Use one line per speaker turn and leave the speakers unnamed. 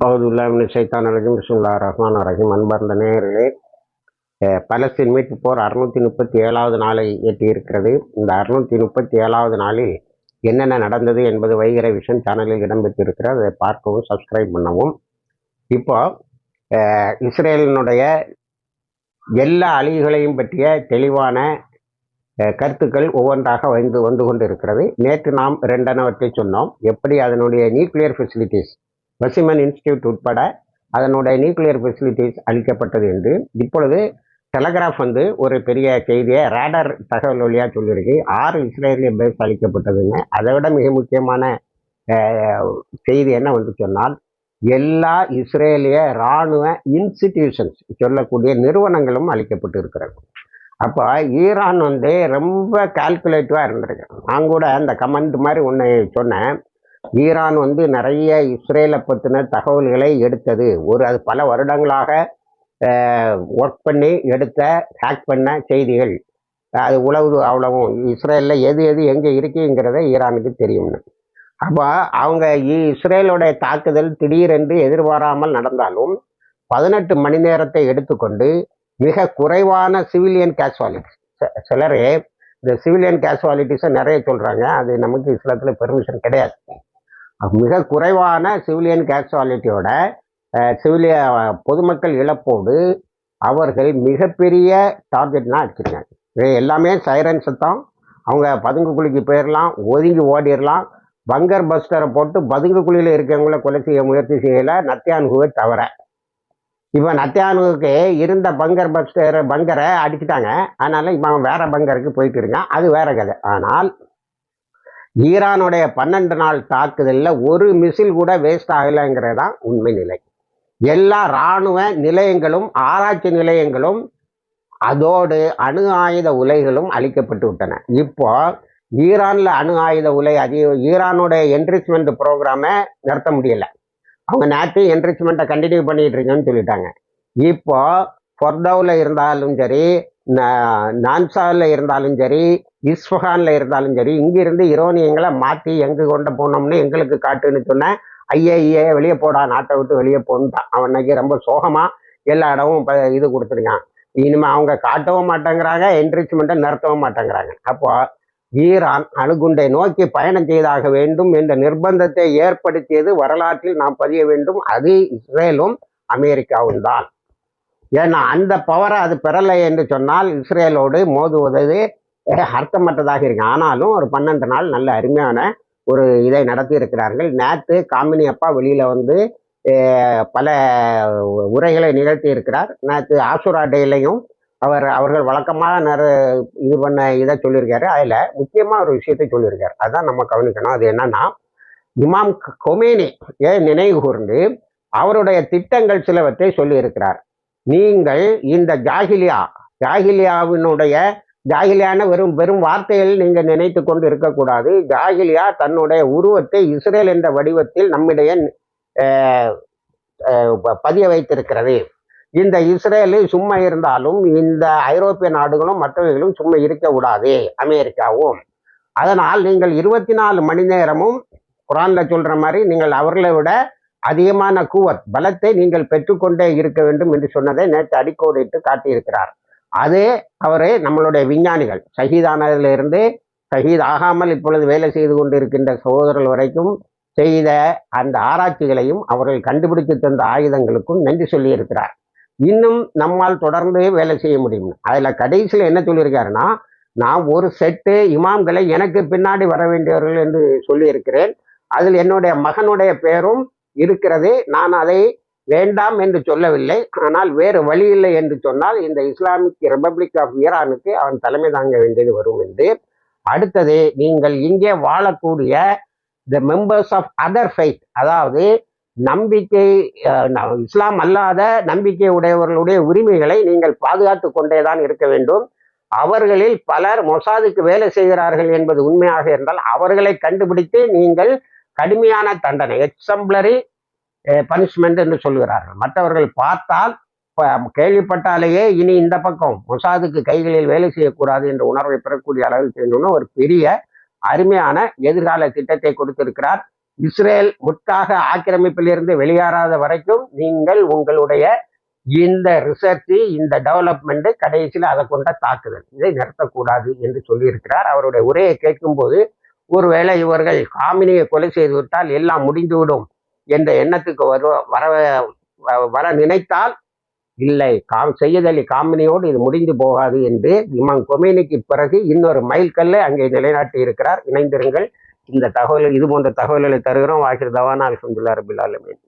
பௌதுல்லாமின் சைத்தான் ரஜிம். பிஸ்முல்லா ரஹ்மான் ரஹீம். அன்பார்ந்த நேயர்களே பலஸ்தீன் மீட்பு போர் அறுநூத்தி முப்பத்தி ஏழாவது நாளை எட்டியிருக்கிறது. இந்த அறுநூத்தி முப்பத்தி ஏழாவது நாளில் என்னென்ன நடந்தது என்பது வைகரை விஷன் சேனலில் இடம்பெற்றிருக்கிறது. அதை பார்க்கவும் சப்ஸ்கிரைப் பண்ணவும். இப்போ இஸ்ரேலினுடைய எல்லா அழிவுகளையும் பற்றிய தெளிவான கருத்துக்கள் ஒவ்வொன்றாக வந்து வந்து கொண்டு இருக்கிறது நேற்று நாம் ரெண்டனவற்றை சொன்னோம். எப்படி அதனுடைய நியூக்ளியர் ஃபெசிலிட்டிஸ் வசிமன் இன்ஸ்டியூட் உட்பட அதனுடைய நியூக்ளியர் ஃபெசிலிட்டிஸ் அளிக்கப்பட்டது என்று இப்பொழுது டெலகிராஃப் வந்து ஒரு பெரிய செய்தியை ரேடர் தகவல் வழியாக சொல்லியிருக்கு. ஆறு இஸ்ரேலிய பேஸ் அளிக்கப்பட்டதுன்னு. அதை விட மிக முக்கியமான செய்தி என்ன வந்து சொன்னால் எல்லா இஸ்ரேலிய இராணுவ இன்ஸ்டிடியூஷன்ஸ் சொல்லக்கூடிய நிறுவனங்களும் அளிக்கப்பட்டு இருக்கிறது அப்போ ஈரான் வந்து ரொம்ப கால்குலேட்டிவாக இருந்திருக்கு. நான் கூட அந்த கமெண்ட் மாதிரி ஒன்று சொன்னேன். ஈரான் வந்து நிறைய இஸ்ரேலை பற்றின தகவல்களை எடுத்தது. ஒரு அது பல வருடங்களாக ஒர்க் பண்ணி எடுத்த ஹேக் பண்ண செய்திகள். அது உளவு அவ்வளவும். இஸ்ரேலில் எது எது எங்கே இருக்குங்கிறத ஈரானுக்கு தெரியும்னு. அப்போ அவங்க இஸ்ரேலோடைய தாக்குதல் திடீரென்று எதிர்பாராமல் நடந்தாலும் பதினெட்டு மணி நேரத்தை எடுத்துக்கொண்டு மிக குறைவான சிவிலியன் கேஷுவாலிட்டிஸ் சிலரே இந்த சிவிலியன் கேஷுவாலிட்டிஸை நிறைய சொல்கிறாங்க அது நமக்கு இஸ்லாத்தில் பெர்மிஷன் கிடையாது. மிக குறைவான சிவிலியன் கேஷுவாலிட்டியோட சிவிலிய பொதுமக்கள் இழப்போடு அவர்கள் மிகப்பெரிய டார்கெட்லாம் அடிச்சிருக்காங்க இது எல்லாமே சைரன் சத்தம் அவங்க பதுங்கு குழிக்கு போயிடலாம் ஒதுங்கி ஓடிடலாம் பங்கர் பஸ்டரை போட்டு பதுங்கு குழியில் இருக்கவங்கள கொலை செய்ய முயற்சி செய்யலை. நத்தியானுகுவை தவிர இப்போ நத்தியானுக்கு இருந்த பங்கர் பஸ்டர் பங்கரை அடிச்சிட்டாங்க. அதனால் இப்போ அவன் வேறு பங்கருக்கு போயிட்டு இருக்கான். அது வேற கதை. ஆனால் ஈரானுடைய பன்னெண்டு நாள் தாக்குதலில் ஒரு மிசில் கூட வேஸ்ட் ஆகலைங்கிறது தான் உண்மை நிலை. எல்லா இராணுவ நிலையங்களும் ஆராய்ச்சி நிலையங்களும் அதோடு அணு ஆயுத உலைகளும் அழிக்கப்பட்டு விட்டன. இப்போ ஈரானில் அணு ஆயுத உலை அதிக ஈரானுடைய என்ரிச்மெண்ட் ப்ரோக்ராமை நிறுத்த முடியலை. அவங்க நேற்று என்ரிச்மெண்ட்டை கண்டினியூ பண்ணிகிட்டு இருக்கேன்னு சொல்லிட்டாங்க. இப்போ ஃபொர்டோவில் இருந்தாலும் சரி நான்சாவில் இருந்தாலும் சரி இஸ்ஃபஹானில் இருந்தாலும் சரி இங்கிருந்து இரோனியங்களை மாற்றி எங்கே கொண்டு போனோம்னு எங்களுக்கு காட்டுன்னு சொன்னேன் ஐஏஏ வெளியே போடா நாட்டை விட்டு வெளியே போன்ட்டான். அவன் இன்னைக்கு ரொம்ப சோகமாக எல்லா இடமும் இப்போ இது கொடுத்துருக்கான். இனிமேல் அவங்க காட்டவும் மாட்டேங்கிறாங்க என்ரிச்மெண்ட்டை நிறுத்தவும் மாட்டேங்கிறாங்க. அப்போ ஈரான் அணுகுண்டை நோக்கி பயணம் செய்தாக வேண்டும் என்ற நிர்பந்தத்தை ஏற்படுத்தியது வரலாற்றில் நாம் பதிய வேண்டும். அது இஸ்ரேலும் அமெரிக்காவும் தான் ஏன்னா அந்த பவரை அது பெறலை என்று சொன்னால் இஸ்ரேலோடு மோதுவது அர்த்தமற்றதாக இருக்கு. ஆனாலும் ஒரு பன்னெண்டு நாள் நல்ல அருமையான ஒரு இதை நடத்தி இருக்கிறார்கள் நேற்று காமினி அப்பா வெளியில் வந்து பல உரைகளை நிகழ்த்தி இருக்கிறார் நேற்று ஆசுரா டேலையும் அவர் அவர்கள் வழக்கமாக நிற இது பண்ண இதை சொல்லியிருக்காரு. அதில் முக்கியமாக ஒரு விஷயத்தை சொல்லியிருக்காரு. அதுதான் நம்ம கவனிக்கணும். அது என்னன்னா இமாம் கொமேனி ஏன் நினைவு கூர்ந்து அவருடைய திட்டங்கள் சிலவற்றை சொல்லியிருக்கிறார். நீங்கள் இந்த ஜாகிலியா ஜாகிலியாவினுடைய ஜாகிலியான வெறும் வெறும் வார்த்தையில் நீங்கள் நினைத்து கொண்டு இருக்கக்கூடாது. ஜாகிலியா தன்னுடைய உருவத்தை இஸ்ரேல் என்ற வடிவத்தில் நம்மிடையே ப- பதிய வைத்திருக்கிறது. இந்த இஸ்ரேலு சும்மா இருந்தாலும் இந்த ஐரோப்பிய நாடுகளும் மற்றவைகளும் சும்மா இருக்க கூடாது அமெரிக்காவும். அதனால் நீங்கள் இருபத்தி நாலு மணி நேரமும் குரான்ல சொல்ற மாதிரி நீங்கள் அவர்களை விட அதிகமான கூவத் பலத்தை நீங்கள் பெற்றுக்கொண்டே இருக்க வேண்டும் என்று சொன்னதை நேற்று அடிக்கோடிட்டு காட்டியிருக்கிறார். அதே அவரே நம்மளுடைய விஞ்ஞானிகள். ஷஹீதானதிலிருந்து ஷஹீத் ஆகாமல் இப்பொழுது வேலை செய்து கொண்டிருக்கின்ற சகோதரர்கள் வரைக்கும் செய்த அந்த ஆராய்ச்சிகளையும் அவர்கள் கண்டுபிடித்து தந்த ஆயுதங்களுக்கும் நன்றி சொல்லியிருக்கிறார். இன்னும் நம்மால் தொடர்ந்து வேலை செய்ய முடியும். அதில் கடைசியில் என்ன சொல்லியிருக்காருன்னா நான் ஒரு செட்டு இமாம்களை எனக்கு பின்னாடி வர வேண்டியவர்கள் என்று சொல்லியிருக்கிறேன். அதில் என்னுடைய மகனுடைய பெயரும் இருக்கிறது நான் அதை வேண்டாம் என்று சொல்லவில்லை. ஆனால் வேறு வழி இல்லை என்று சொன்னால் இந்த இஸ்லாமிக் ரிபப்ளிக் ஆஃப் ஈரானுக்கு அவன் தலைமை தாங்க வேண்டியது வரும் என்று. அடுத்தது நீங்கள் இங்கே வாழக்கூடிய the members of other faith அதாவது நம்பிக்கை ந- இஸ்லாம் அல்லாத நம்பிக்கை உடையவர்களுடைய உரிமைகளை நீங்கள் பாதுகாத்து கொண்டேதான் இருக்க வேண்டும். அவர்களில் பலர் மொசாதுக்கு வேலை செய்கிறார்கள் என்பது உண்மையாக இருந்தால் அவர்களை கண்டுபிடித்து நீங்கள் கடுமையான தண்டனை எக்ஸம்பிளரி பனிஷ்மெண்ட் eh, என்று சொல்கிறார்கள் மற்றவர்கள் பார்த்தால் கேள்விப்பட்டாலேயே இனி இந்த பக்கம் மொசாதுக்கு கைகளில் வேலை செய்யக்கூடாது என்ற உணர்வை பெறக்கூடிய அளவில் செய்யணும்னு ஒரு பெரிய அருமையான எதிர்கால திட்டத்தை கொடுத்திருக்கிறார். இஸ்ரேல் முற்றாக ஆக்கிரமிப்பிலிருந்து வெளியேறாத வரைக்கும் நீங்கள் உங்களுடைய இந்த ரிசர்ச்சு இந்த டெவலப்மெண்ட் கடைசியில் அதை கொண்ட தாக்குதல். இதை நிறுத்தக்கூடாது என்று சொல்லியிருக்கிறார். அவருடைய உரையை கேட்கும்போது ஒருவேளை இவர்கள் காமினியை கொலை செய்து விட்டால் எல்லாம் முடிந்துவிடும் என்ற எண்ணத்துக்கு வர வர வர நினைத்தால் இல்லை காம் செய்யதலி காமினியோடு இது முடிந்து போகாது என்று இமாம் கொமேனிக்கு பிறகு இன்னொரு மைல்கல்லை அங்கே நிலைநாட்டி இருக்கிறார். இணைந்திருங்கள். இந்த தகவல் இது போன்ற தகவல்களை தருகிறோம். வாக்கிர் தவானா அலமதுல்லா ரபில் ஆலமின்.